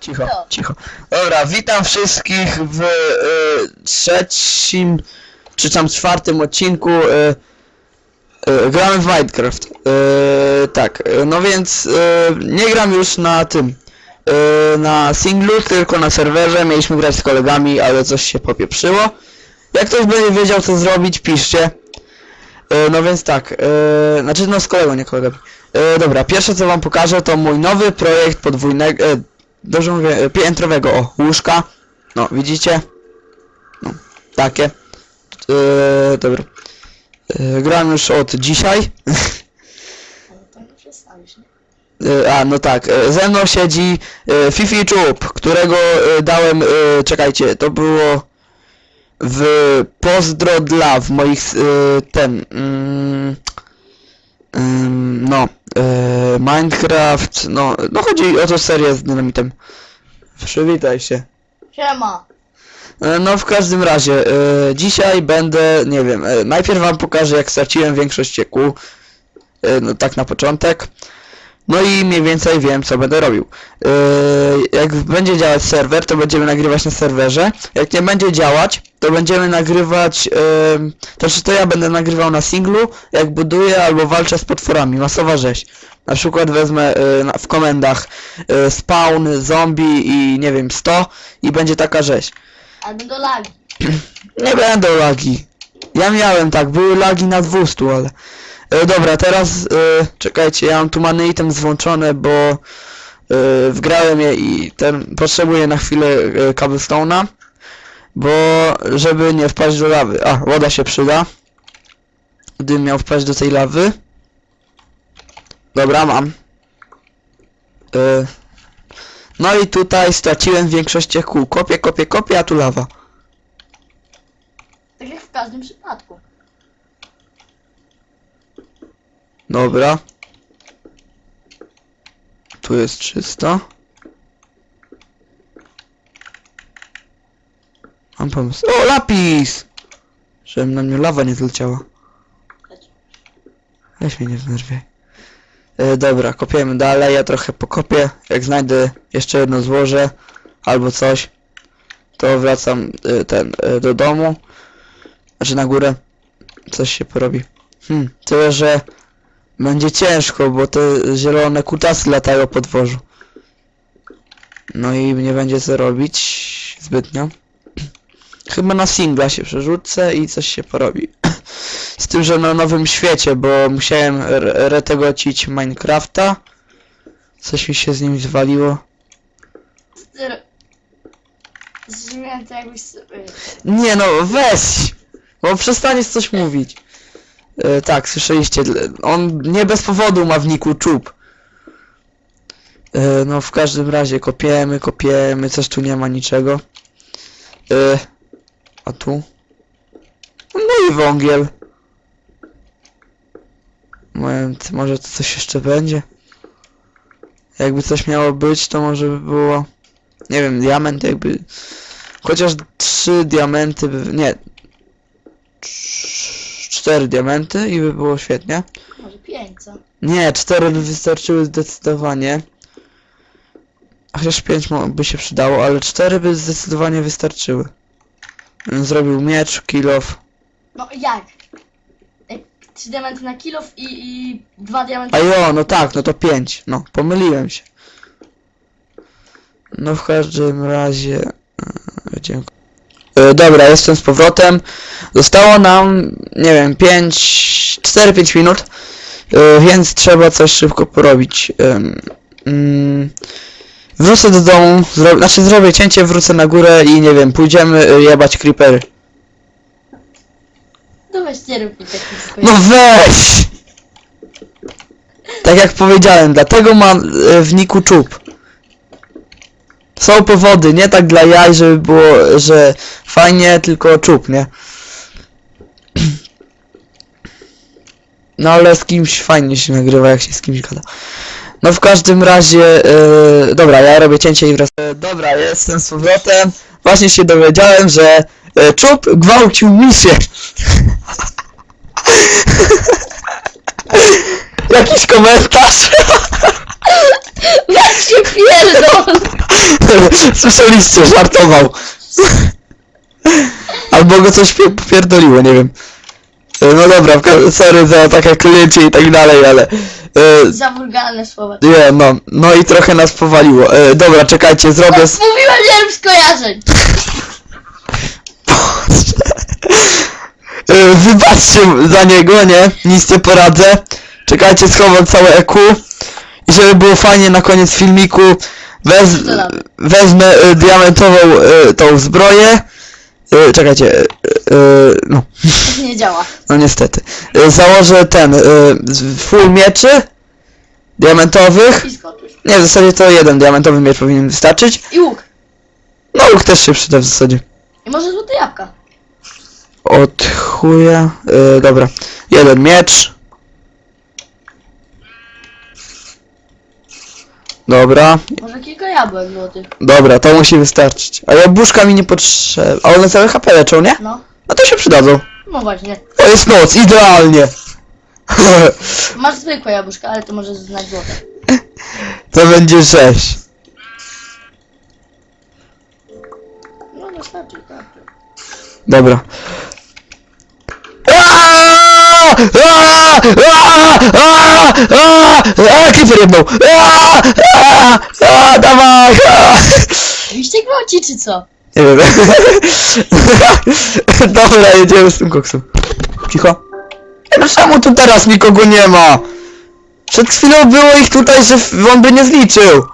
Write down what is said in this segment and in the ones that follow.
Cicho, Co? cicho. Dobra, witam wszystkich w y, trzecim, czy tam czwartym odcinku y, y, gramy w Minecraft. Y, tak, y, no więc y, nie gram już na tym, y, na singlu, tylko na serwerze. Mieliśmy grać z kolegami, ale coś się popieprzyło. Jak ktoś będzie wiedział co zrobić, piszcie. Y, no więc tak, y, znaczy no z kolegą, nie kolegami. Y, dobra, pierwsze co wam pokażę to mój nowy projekt podwójnego, e, dobrze mówię, piętrowego, o, łóżka. No, widzicie? No, takie. E, dobra. E, gram już od dzisiaj. E, a, no tak, ze mną siedzi Fifi Czub, którego dałem, czekajcie, to było w pozdro dla w moich, ten, mm, no, Minecraft, no, no chodzi o tą serię z dynamitem. Przywitaj się. Siema! E, No w każdym razie, e, dzisiaj będę, nie wiem, e, najpierw wam pokażę jak straciłem większość cieku, e, no tak na początek, no i mniej więcej wiem co będę robił. E, jak będzie działać serwer, to będziemy nagrywać na serwerze, jak nie będzie działać, to będziemy nagrywać, e, to znaczy to ja będę nagrywał na singlu, jak buduję albo walczę z potworami, masowa rzeź. Na przykład wezmę e, na, w komendach e, spawn, zombie i nie wiem 100 i będzie taka rzeź. Albo do lagi. Nie będą lagi. Ja miałem tak, były lagi na 200, ale... E, dobra, teraz e, czekajcie, ja mam tu many item złączone, bo e, wgrałem je i ten potrzebuję na chwilę e, cobblestone'a, bo żeby nie wpaść do lawy. A, woda się przyda. Gdybym miał wpaść do tej lawy. Dobra, mam. E, no i tutaj straciłem większość kół. Kopię, kopię, kopię, a tu lawa. Tak jak w każdym przypadku. Dobra. Tu jest czysto. Mam pomysł. O, lapis! Żeby na mnie lawa nie zleciała. Weź mnie nie znerwiaj. E, dobra, kopiemy dalej. Ja trochę pokopię. Jak znajdę jeszcze jedno złoże albo coś, to wracam e, ten e, do domu. Znaczy na górę. Coś się porobi. Hmm, tyle że będzie ciężko, bo te zielone kutasy latają po dworzu. No i nie będzie co robić zbytnio. Chyba na singla się przerzucę i coś się porobi. Z tym, że na nowym świecie, bo musiałem re- retegocić Minecrafta. Coś mi się z nim zwaliło. Sobie... Nie no, weź! Bo przestaniesz coś mówić. E, tak, słyszeliście, on nie bez powodu ma w niku czub. E, no w każdym razie kopiemy, kopiemy, coś tu nie ma niczego. E, a tu? No i wągiel. Moment, może tu coś jeszcze będzie? Jakby coś miało być, to może by było... Nie wiem, diament jakby... Chociaż trzy diamenty by... Nie. Cz- Cztery diamenty i by było świetnie. Może pięć, co? Nie, cztery by wystarczyły zdecydowanie. Chociaż pięć by się przydało, ale cztery by zdecydowanie wystarczyły. Zrobił miecz, kilof. No jak? Jak trzy diamenty na kilof i, i dwa diamenty... A jo, no tak, no to pięć. No, pomyliłem się. No w każdym razie... e, Dziękuję. E, Dobra, jestem z powrotem. Zostało nam, nie wiem, 5, 4-5 minut, e, więc trzeba coś szybko porobić. Mm, Wrócę do domu, zro... znaczy zrobię cięcie, wrócę na górę i nie wiem, pójdziemy e, jebać creepery. No weź nie rób mi takich No weź! Tak jak powiedziałem, dlatego mam w niku czub. Są powody, nie tak dla jaj, żeby było, że fajnie, tylko czub, nie? No ale z kimś fajnie się nagrywa, jak się z kimś gada. No w każdym razie, e, dobra, ja robię cięcie i wracam. E, dobra, jestem z powrotem. Właśnie się dowiedziałem, że e, czub gwałcił misię. Jakiś komentarz? Jak się pierdol! Słyszeliście, żartował. Albo go coś pie- popierdoliło, nie wiem. E, No dobra, sorry za takie kliencie i tak dalej, ale... E, Za wulgarne słowa. nie, no, no i trochę nas powaliło. E, dobra, czekajcie, zrobię... Mówiłem, nie rób skojarzeń. Wybaczcie za niego, nie? Nic nie poradzę. Czekajcie, schowam całe EQ. I żeby było fajnie na koniec filmiku, wez, wezmę e, diamentową e, tą zbroję. E, czekajcie, e, e, no, To nie działa. no niestety. E, założę ten, z- full mieczy diamentowych. I. Nie, w zasadzie to jeden diamentowy miecz powinien wystarczyć. I łuk. No, łuk też się przyda w zasadzie. I może złote jabłka. Od chuja. E, dobra. Jeden miecz. Dobra, Może kilka jabłek złotych. dobra, to musi wystarczyć. A jabłuszka mi nie potrzeba. A one całe HP leczą, nie? No. No to się przydadzą. No właśnie. To jest noc, idealnie. Masz zwykłe jabłuszka, ale to może znać złote. to będzie sześć. No wystarczy, tak. Dobra. Aaaa! Aaaa! Aaaa! Aaaa! Creeper jedną! Dawaj! Aaaa! Liście gwałci czy co? Nie wiem. Dobra, jedziemy z tym koksem. Cicho. No czemu tu teraz nikogo nie ma? Przed chwilą było ich tutaj, że f- on by nie zliczył.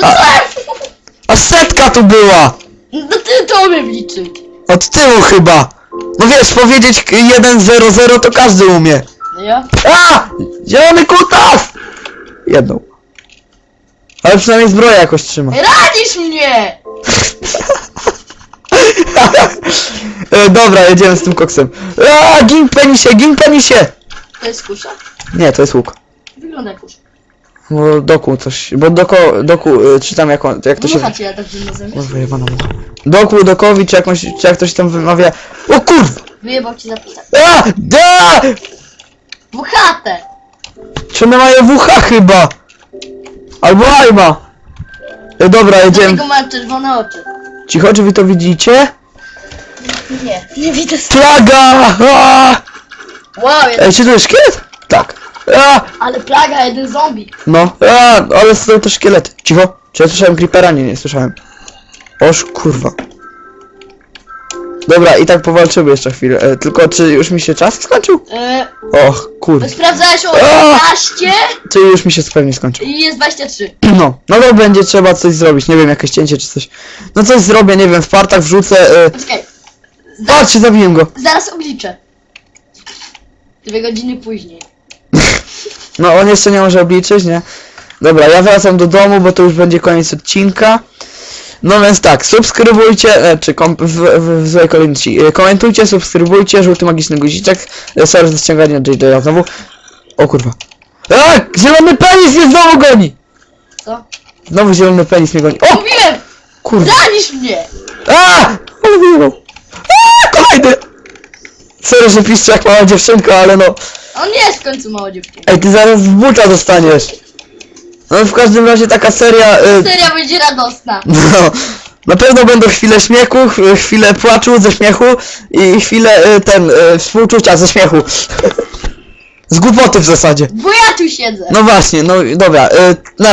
No A- co? A setka tu była! No ty to umiem liczyć. Od tyłu chyba. No wiesz, powiedzieć 1-0-0 to każdy umie. Ja? A! Zielony kutas! Jedną. Ale przynajmniej zbroja jakoś trzyma. Ranisz mnie! e, dobra, jedziemy z tym koksem. A, gin penisie, gin penisie! To jest kusza? Nie, to jest łuk. Wygląda jak kusza. Bo doku coś, bo doko, doku, y, czy tam jak, on, jak to się... Mucha cię tak dziwnie zamiast. Kurwa, jebana mucha. Doku, dokowi, czy jakąś, czy jak to się tam wymawia. O kurwa! Wyjebał ci zapisać. A! Da! Buchatę! Czy one mają WH chyba? Albo Alma. E, dobra, jedziemy. Dlatego ma czerwone oczy. Cicho, czy wy to widzicie? Nie, nie widzę. Plaga! A! Wow, jest... Ej, czy to jest szkielet? Tak. A! ale plaga, jeden zombie. No, a, ale są to szkielety. Cicho. Czy ja słyszałem creepera? Nie, nie słyszałem. Oż kurwa. Dobra, i tak powalczymy jeszcze chwilę. E, tylko czy już mi się czas skończył? Yy, Och, kurwa. sprawdzałeś o A! 15 Czy już mi się pewnie skończył. i jest 23. No, no to będzie trzeba coś zrobić. Nie wiem, jakieś cięcie czy coś. No coś zrobię, nie wiem, w partach wrzucę. E, Poczekaj. Patrzcie, zabiłem go. zaraz obliczę. Dwie godziny później. No, on jeszcze nie może obliczyć, nie? Dobra, ja wracam do domu, bo to już będzie koniec odcinka. No więc tak, subskrybujcie, e, czy kom, w, w, w złej kolejności, e, komentujcie, subskrybujcie, żółty magiczny guziczek, e, sorry za ściąganie JJ znowu. O kurwa. A, zielony penis mnie znowu goni! Co? Znowu zielony penis mnie goni. O, Mówiłem! kurwa. Ranisz mnie! A! Ale wyjebał. A, kolejny! Sorry, że piszcie jak mała dziewczynka, ale no... On jest w końcu małą dziewczyną. Ej, ty zaraz w buta dostaniesz. No w każdym razie taka seria... Y, Seria będzie radosna. no, na pewno będą chwile śmiechu, ch- chwile płaczu ze śmiechu i chwile y, ten, y, współczucia ze śmiechu. Z głupoty w zasadzie. Bo ja tu siedzę. No właśnie, no dobra, y, na